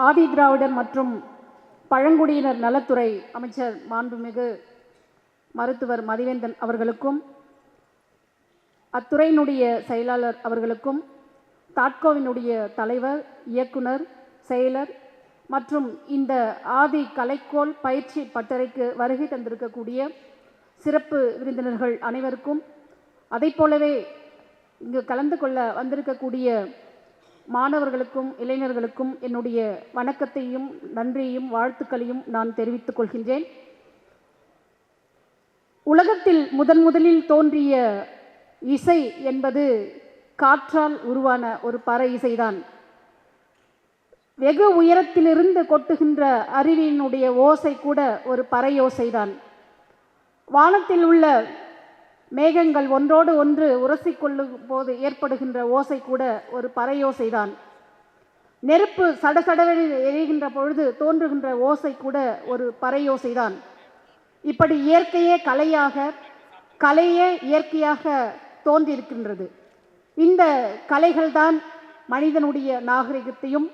ஆதி திராவிடர் மற்றும் பழங்குடியினர் நலத்துறை அமைச்சர் மாண்புமிகு மருத்துவர் மதிவேந்தன் அவர்களுக்கும் அத்துறையினுடைய செயலாளர் அவர்களுக்கும் தாட்கோவினுடைய தலைவர் இயக்குனர் செயலர் மற்றும் இந்த ஆதி கலைக்கோள் பயிற்சி பட்டறைக்கு வருகை தந்திருக்கக்கூடிய சிறப்பு விருந்தினர்கள் அனைவருக்கும் அதைப் போலவே இங்கு கலந்து கொள்ள வந்திருக்கக்கூடிய மாணவர்களுக்கும் இளைஞர்களுக்கும் என்னுடைய வணக்கத்தையும் நன்றியையும் வாழ்த்துக்களையும் நான் தெரிவித்துக் கொள்கின்றேன். உலகத்தில் முதன் முதலில் தோன்றிய இசை என்பது காற்றால் உருவான ஒரு பற இசைதான். வெகு உயரத்திலிருந்து கொட்டுகின்ற அருவியினுடைய ஓசை கூட ஒரு பறையோசைதான் வானத்தில் உள்ள மேகங்கள் ஒன்றோடு ஒன்று உரசிக்கொள்ளும் போது ஏற்படுகின்ற ஓசை கூட ஒரு பறையோசைதான். நெருப்பு சடசடவெளி எரிகின்ற பொழுது தோன்றுகின்ற ஓசை கூட ஒரு பறையோசைதான். இப்படி இயற்கையே கலையாக கலையே இயற்கையாக தோன்றியிருக்கின்றது. இந்த கலைகள்தான் மனிதனுடைய நாகரிகத்தையும்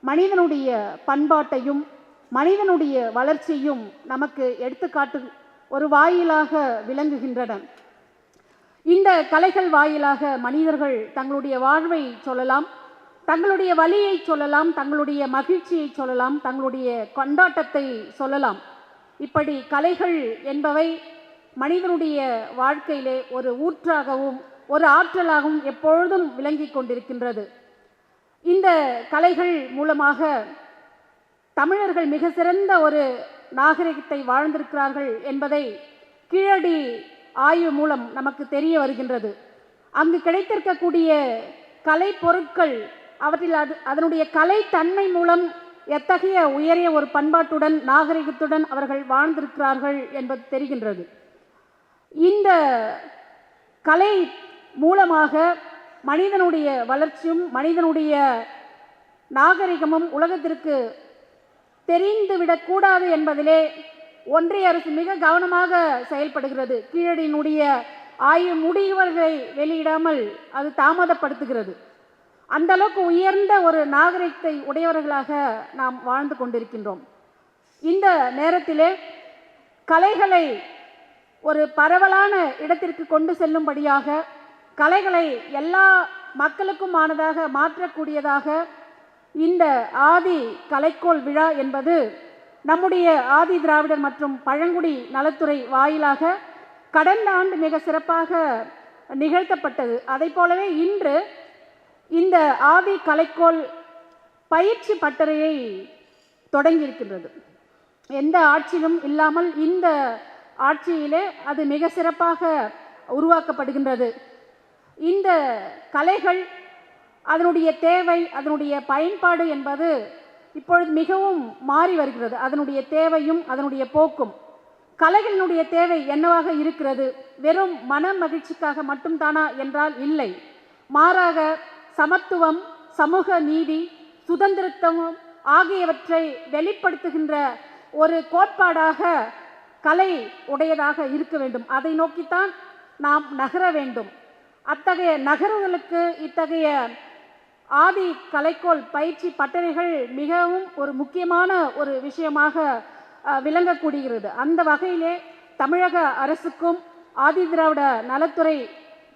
மனிதனுடைய பண்பாட்டையும் மனிதனுடைய வளர்ச்சியும் நமக்கு எடுத்துக்காட்டு ஒரு வாயிலாக விளங்குகின்றன. இந்த கலைகள் வாயிலாக மனிதர்கள் தங்களுடைய வாழ்வை சொல்லலாம் தங்களுடைய வழியை சொல்லலாம் தங்களுடைய மகிழ்ச்சியை சொல்லலாம் தங்களுடைய கொண்டாட்டத்தை சொல்லலாம். இப்படி கலைகள் என்பவை மனிதனுடைய வாழ்க்கையிலே ஒரு ஊற்றாகவும் ஒரு ஆற்றலாகவும் எப்பொழுதும் விளங்கி கொண்டிருக்கின்றது. இந்த கலைகள் மூலமாக தமிழர்கள் மிக சிறந்த ஒரு நாகரிகத்தை வாழ்ந்திருக்கிறார்கள் என்பதை கீழடி ஆய்வு மூலம் நமக்கு தெரிய வருகின்றது. அங்கு கிடைத்திருக்கக்கூடிய கலை பொருட்கள் அவற்றில் அது அதனுடைய கலைத்தன்மை மூலம் எத்தகைய உயரிய ஒரு பண்பாட்டுடன் நாகரிகத்துடன் அவர்கள் வாழ்ந்திருக்கிறார்கள் என்பது தெரிகின்றது. இந்த கலை மூலமாக மனிதனுடைய வளர்ச்சியும் மனிதனுடைய நாகரிகமும் உலகத்திற்கு தெரிந்துவிடக்கூடாது என்பதிலே ஒன்றிய அரசு மிக கவனமாக செயல்படுகிறது. கீழடியினுடைய ஆய்வு முடிவுகளை வெளியிடாமல் அது தாமதப்படுத்துகிறது. அந்த அளவுக்கு உயர்ந்த ஒரு நாகரிகத்தை உடையவர்களாக நாம் வாழ்ந்து கொண்டிருக்கின்றோம். இந்த நேரத்திலே கலைகளை ஒரு பரவலான இடத்திற்கு கொண்டு செல்லும்படியாக கலைகளை எல்லா மக்களுக்குமானதாக மாற்றக்கூடியதாக இந்த ஆதி கலைக்கோள் விழா என்பது நம்முடைய ஆதி திராவிடர் மற்றும் பழங்குடி நலத்துறை வாயிலாக கடந்த ஆண்டு மிக சிறப்பாக நிகழ்த்தப்பட்டது. அதை போலவே இன்று இந்த ஆதி கலைக்கோள் பயிற்சி பட்டறையை தொடங்கியிருக்கின்றது. எந்த ஆட்சியிலும் இல்லாமல் இந்த ஆட்சியிலே அது மிக சிறப்பாக உருவாக்கப்படுகின்றது. இந்த கலைகள் அதனுடைய தேவை அதனுடைய பயன்பாடு என்பது இப்பொழுது மிகவும் மாறி வருகிறது. அதனுடைய தேவையும் அதனுடைய போக்கும். கலைகளினுடைய தேவை என்னவாக இருக்கிறது? வெறும் மன மகிழ்ச்சிக்காக மட்டும்தானா என்றால் இல்லை. மாறாக சமத்துவம் சமூக நீதி சுதந்திரத்துவம் ஆகியவற்றை வெளிப்படுத்துகின்ற ஒரு கோட்பாடாக கலை உடையதாக இருக்க வேண்டும். அதை நோக்கித்தான் நாம் நகர வேண்டும். அத்தகைய நகர்வுகளுக்கு இத்தகைய ஆதி கலைக்கோள் பயிற்சி பட்டறைகள் மிகவும் ஒரு முக்கியமான ஒரு விஷயமாக விளங்கக்கூடுகிறது விளங்கக்கூடிகிறது. அந்த வகையிலே தமிழக அரசுக்கும் ஆதி திராவிட நலத்துறை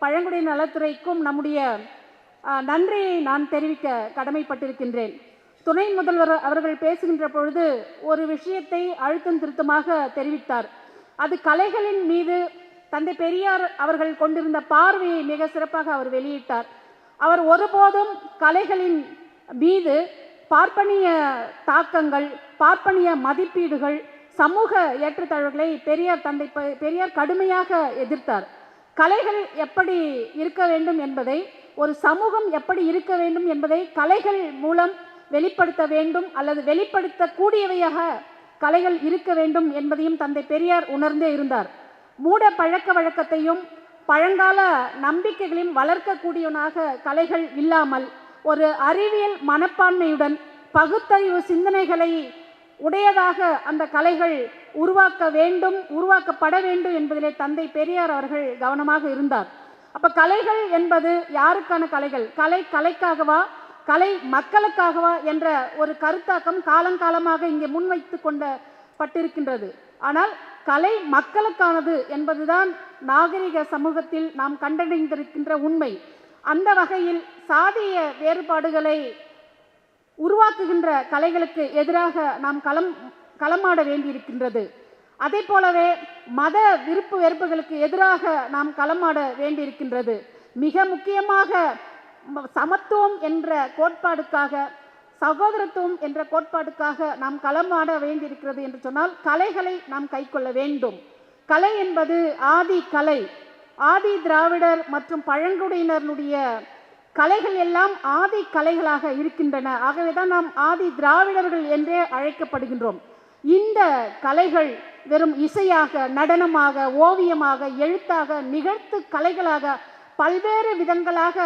பழங்குடி நலத்துறைக்கும் நம்முடைய நன்றியை நான் தெரிவிக்க கடமைப்பட்டிருக்கின்றேன். துணை முதல்வர் அவர்கள் பேசுகின்ற பொழுது ஒரு விஷயத்தை அழுத்தம் திருத்தமாக தெரிவித்தார். அது கலைகளின் மீது தந்தை பெரியார் அவர்கள் கொண்டிருந்த பார்வையை மிக சிறப்பாக அவர் வெளியிட்டார். அவர் ஒருபோதும் கலைகளின் மீது பார்ப்பனிய தாக்கங்கள் பார்ப்பனிய மதிப்பீடுகள் சமூக ஏற்றத்தாழ்வுகளை பெரியார் தந்தை பெரியார் கடுமையாக எதிர்த்தார். கலைகள் எப்படி இருக்க வேண்டும் என்பதை ஒரு சமூகம் எப்படி இருக்க வேண்டும் என்பதை கலைகள் மூலம் வெளிப்படுத்த வேண்டும் அல்லது வெளிப்படுத்தக்கூடியவையாக கலைகள் இருக்க வேண்டும் என்பதையும் தந்தை பெரியார் உணர்ந்தே இருந்தார். மூட பழக்க வழக்கத்தையும் பழங்கால நம்பிக்கைகளையும் வளர்க்கக்கூடியவனாக கலைகள் இல்லாமல் ஒரு அறிவியல் மனப்பான்மையுடன் பகுத்தறிவு சிந்தனைகளை உடையதாக அந்த கலைகள் உருவாக்க வேண்டும் உருவாக்கப்பட வேண்டும் என்பதிலே தந்தை பெரியார் அவர்கள் கவனமாக இருந்தார். அப்ப கலைகள் என்பது யாருக்கான கலைகள்? கலை கலைக்காகவா? கலை மக்களுக்காகவா? என்ற ஒரு கருத்தாக்கம் காலங்காலமாக இங்கே முன்வைத்து கொண்ட பட்டிருக்கின்றது ஆனால் கலை மக்களுக்கானது என்பதுதான் நாகரிக சமூகத்தில் நாம் கண்டடைந்திருக்கின்ற உண்மை. அந்த வகையில் சாதிய வேறுபாடுகளை உருவாக்குகின்ற கலைகளுக்கு எதிராக நாம் களம் களமாட வேண்டியிருக்கின்றது. அதே போலவே மத விருப்பு வெறுப்புகளுக்கு எதிராக நாம் களமாட வேண்டியிருக்கின்றது. மிக முக்கியமாக சமத்துவம் என்ற கோட்பாடுக்காக சகோதரத்துவம் என்ற கோட்பாடுக்காக நாம் களமாட வேண்டியிருக்கிறது என்று சொன்னால் கலைகளை நாம் கைக்கொள்ள வேண்டும். கலை என்பது ஆதி கலை. ஆதி திராவிடர் மற்றும் பழங்குடியினருடைய கலைகள் எல்லாம் ஆதி கலைகளாக இருக்கின்றன. ஆகவே தான் நாம் ஆதி திராவிடர்கள் என்றே அழைக்கப்படுகின்றோம். இந்த கலைகள் வெறும் இசையாக நடனமாக ஓவியமாக எழுத்தாக நிகழ்த்து கலைகளாக பல்வேறு விதங்களாக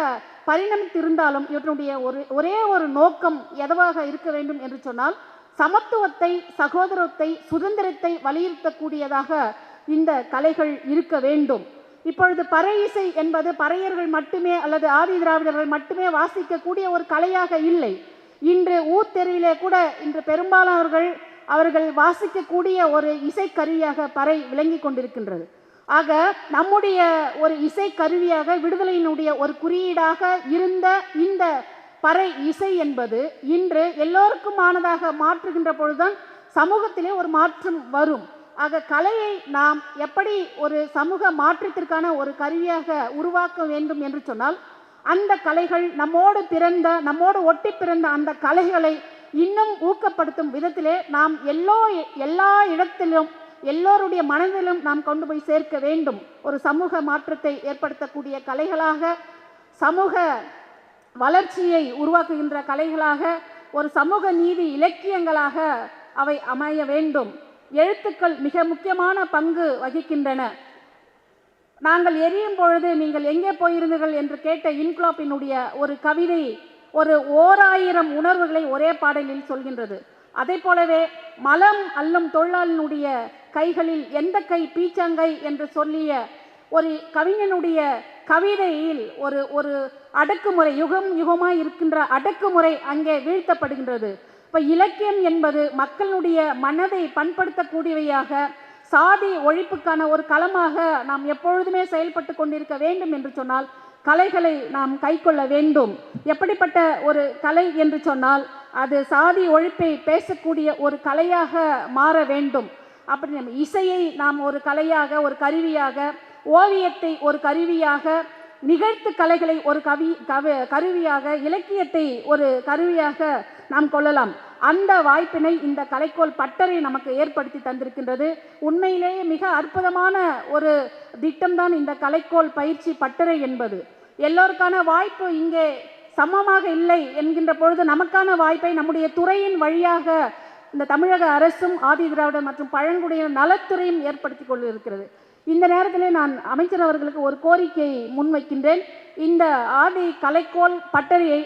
பரிணமித்திருந்தாலும் இவற்றுடைய ஒரு ஒரே ஒரு நோக்கம் எதுவாக இருக்க வேண்டும் என்று சொன்னால் சமத்துவத்தை சகோதரத்தை சுதந்திரத்தை வலியுறுத்தக்கூடியதாக இந்த கலைகள் இருக்க வேண்டும். இப்பொழுது பறை இசை என்பது பறையர்கள் மட்டுமே அல்லது ஆதி திராவிடர்கள் மட்டுமே வாசிக்கக்கூடிய ஒரு கலையாக இல்லை. இன்று ஊர் தெருவிலே கூட இன்று பெரும்பாலானவர்கள் அவர்கள் வாசிக்கக்கூடிய ஒரு இசைக்கருவியாக பறை விளங்கி கொண்டிருக்கின்றது. ஆக நம்முடைய ஒரு இசை கருவியாக விடுதலையினுடைய ஒரு குறியீடாக இருந்த இந்த பறை இசை என்பது இன்று எல்லோருக்குமானதாக மாற்றுகின்ற பொழுதுதான் சமூகத்திலே ஒரு மாற்றம் வரும். ஆக கலையை நாம் எப்படி ஒரு சமூக மாற்றத்திற்கான ஒரு கருவியாக உருவாக்க வேண்டும் என்று சொன்னால் அந்த கலைகள் நம்மோடு பிறந்த நம்மோடு ஒட்டி பிறந்த அந்த கலைகளை இன்னும் ஊக்கப்படுத்தும் விதத்திலே நாம் எல்லோ எல்லா இடத்திலும் எல்லோருடைய மனதிலும் நாம் கொண்டு போய் சேர்க்க வேண்டும். ஒரு சமூக மாற்றத்தை ஏற்படுத்தக்கூடிய கலைகளாக சமூக வளர்ச்சியை உருவாக்குகின்ற கலைகளாக ஒரு சமூக நீதி இலக்கியங்களாக அவை அமைய வேண்டும். எழுத்துக்கள் மிக முக்கியமான பங்கு வகிக்கின்றன. நாங்கள் எரியும் பொழுது நீங்கள் எங்கே போயிருந்தீர்கள் என்று கேட்ட இன்குலாப்பினுடைய ஒரு கவிதை ஒரு ஓராயிரம் உணர்வுகளை ஒரே பாடலில் சொல்கின்றது. அதே போலவே மலம் அல்லும் தொழிலாளினுடைய கைகளில் எந்த கை பீச்சங்கை என்று சொல்லிய ஒரு கவிஞனுடைய கவிதையில் ஒரு ஒரு அடக்குமுறை யுகம் யுகமாக இருக்கின்ற அடக்குமுறை அங்கே வீழ்த்தப்படுகின்றது. இப்போ இலக்கியம் என்பது மக்களுடைய மனதை பண்படுத்தக்கூடியவையாக சாதி ஒழிப்புக்கான ஒரு களமாக நாம் எப்பொழுதுமே செயல்பட்டு கொண்டிருக்க வேண்டும் என்று சொன்னால் கலைகளை நாம் கைக்கொள்ள வேண்டும். எப்படிப்பட்ட ஒரு கலை என்று சொன்னால் அது சாதி ஒழிப்பை பேசக்கூடிய ஒரு கலையாக மாற வேண்டும். அப்படி நம்ம இசையை நாம் ஒரு கலையாக ஒரு கருவியாக ஓவியத்தை ஒரு கருவியாக நிகழ்த்து கலைகளை ஒரு கவி கவி கருவியாக இலக்கியத்தை ஒரு கருவியாக நாம் கொள்ளலாம். அந்த வாய்ப்பினை இந்த கலைக்கோள் பட்டறை நமக்கு ஏற்படுத்தி தந்திருக்கின்றது. உண்மையிலேயே மிக அற்புதமான ஒரு திட்டம்தான் இந்த கலைக்கோள் பயிற்சி பட்டறை என்பது. எல்லோருக்கான வாய்ப்பு இங்கே சமமாக இல்லை என்கின்ற பொழுது நமக்கான வாய்ப்பை நம்முடைய துறையின் வழியாக இந்த தமிழக அரசும் ஆதி திராவிடர் மற்றும் பழங்குடியினர் நலத்துறையும் ஏற்படுத்தி கொண்டிருக்கிறது. இந்த நேரத்தில் நான் அமைச்சர் அவர்களுக்கு ஒரு கோரிக்கை முன்வைக்கின்றேன். இந்த ஆதி கலைக்கோள் பட்டறையை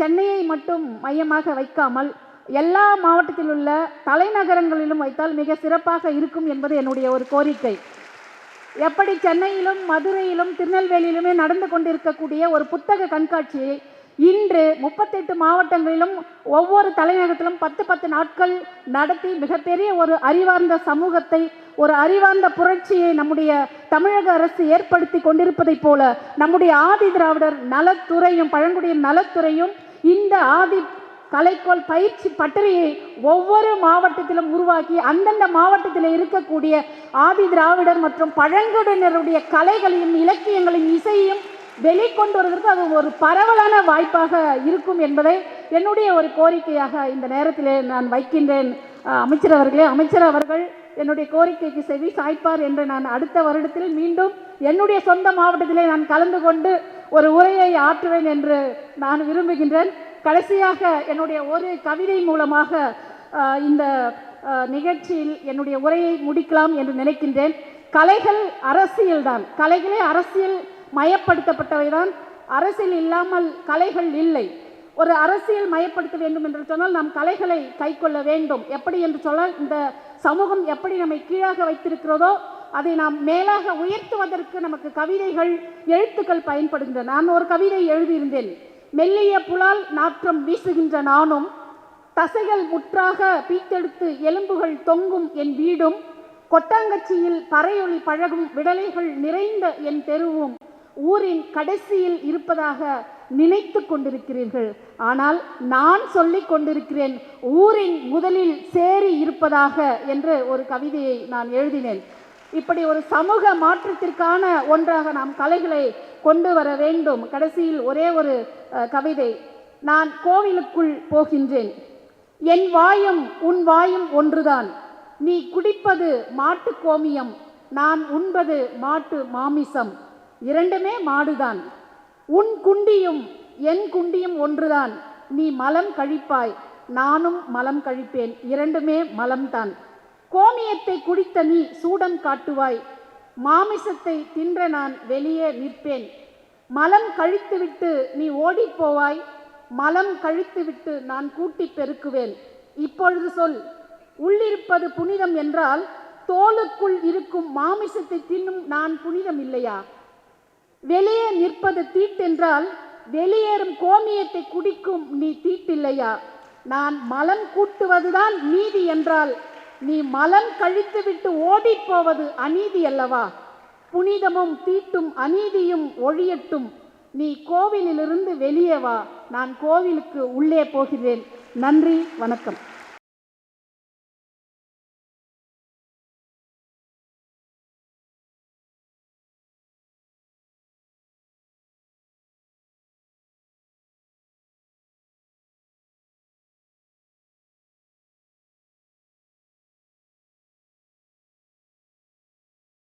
சென்னையை மட்டும் மையமாக வைக்காமல் எல்லா மாவட்டத்தில் உள்ள தலைநகரங்களிலும் வைத்தால் மிக சிறப்பாக இருக்கும் என்பது என்னுடைய ஒரு கோரிக்கை. எப்படி சென்னையிலும் மதுரையிலும் திருநெல்வேலியிலுமே நடந்து கொண்டிருக்கக்கூடிய ஒரு புத்தக கண்காட்சியை இன்று முப்பத்தெட்டு மாவட்டங்களிலும் ஒவ்வொரு தலைநகரத்திலும் பத்து பத்து நாட்கள் நடத்தி மிகப்பெரிய ஒரு அறிவார்ந்த சமூகத்தை ஒரு அறிவார்ந்த புரட்சியை நம்முடைய தமிழக அரசு ஏற்படுத்தி கொண்டிருப்பதைப் போல நம்முடைய ஆதி திராவிடர் நலத்துறையும் பழங்குடியின் நலத்துறையும் இந்த ஆதி கலைக்கோள் பயிற்சி பட்டறையை ஒவ்வொரு மாவட்டத்திலும் உருவாக்கி அந்தந்த மாவட்டத்தில் இருக்கக்கூடிய ஆதி திராவிடர் மற்றும் பழங்குடியினருடைய கலைகளையும் இலக்கியங்களையும் இசையையும் வெளிக்கொண்டு வருவதற்கு அது ஒரு பரவலான வாய்ப்பாக இருக்கும் என்பதை என்னுடைய ஒரு கோரிக்கையாக இந்த நேரத்திலே நான் வைக்கின்றேன். அமைச்சர் அவர்களே அமைச்சர் அவர்கள் என்னுடைய கோரிக்கைக்கு செவி சாய்ப்பார் என்று நான் அடுத்த வருடத்தில் மீண்டும் என்னுடைய சொந்த மாவட்டத்திலே நான் கலந்து கொண்டு ஒரு உரையை ஆற்றுவேன் என்று நான் விரும்புகின்றேன். கடைசியாக என்னுடைய ஒரு கவிதை மூலமாக இந்த நிகழ்ச்சியில் என்னுடைய உரையை முடிக்கலாம் என்று நினைக்கின்றேன். கலைகள் அரசியல்தான். கலைகளே அரசியல் மயப்படுத்தப்பட்டவை தான் அரசியல் இல்லாமல் கலைகள் இல்லை. ஒரு அரசியல் மயப்படுத்த வேண்டும் என்று சொன்னால் நாம் கலைகளை கைக்கொள்ள வேண்டும். எப்படி என்று சொன்னால் இந்த சமூகம் எப்படி நம்மை கீழாக வைத்திருக்கிறதோ அதை நாம் மேலாக உயர்த்துவதற்கு நமக்கு கவிதைகள் எழுத்துக்கள் பயன்படுகின்றன. நான் ஒரு கவிதை எழுதியிருந்தேன். மெல்லிய புலால் நாற்றம் வீசுகின்ற நானும் தசைகள் முற்றாக பீத்தெடுத்து எலும்புகள் தொங்கும் என் வீடும் கொட்டாங்கச்சியில் பறையொளி பழகும் விடலைகள் நிறைந்த என் தெருவும் ஊரின் கடைசியில் இருப்பதாக நினைத்து கொண்டிருக்கிறீர்கள். ஆனால் நான் சொல்லிக் கொண்டிருக்கிறேன் ஊரின் முதலில் சேரி இருப்பதாக என்று ஒரு கவிதையை நான் எழுதினேன். இப்படி ஒரு சமூக மாற்றத்திற்கான ஒன்றாக நாம் கலைகளை கொண்டு வர வேண்டும். கடைசியில் ஒரே ஒரு கவிதை. நான் கோவிலுக்குள் போகின்றேன். என் வாயும் உன் வாயும் ஒன்றுதான். நீ குடிப்பது மாட்டு கோமியம் நான் உண்பது மாட்டு மாமிசம். இரண்டுமே மாடுதான். உன் குண்டியும் என் குண்டியும் ஒன்றுதான். நீ மலம் கழிப்பாய் நானும் மலம் கழிப்பேன் இரண்டுமே மலம்தான். கோமியத்தை குடித்த நீ சூடம் காட்டுவாய் மாமிசத்தை தின்ற நான் வெளியே நிற்பேன். மலம் கழித்துவிட்டு நீ ஓடிப் போவாய் மலம் கழித்துவிட்டு நான் கூட்டி பெருக்குவேன். இப்பொழுது சொல் உள்ளிருப்பது புனிதம் என்றால் தோலுக்குள் இருக்கும் மாமிசத்தை தின்னும் நான் புனிதம் இல்லையா வெளியே நிற்பது தீட்டென்றால் வெளியேறும் கோமியத்தை குடிக்கும் நீ தீட்டில்லையா? நான் மலம் கூட்டுவதுதான் நீதி என்றால் நீ மலம் கழித்துவிட்டு ஓடிப் போவது அநீதி அல்லவா? புனிதமும் தீட்டும் அநீதியும் ஒழியட்டும். நீ கோவிலிலிருந்து வெளியே வா. நான் கோவிலுக்கு உள்ளே போகிறேன். நன்றி வணக்கம்.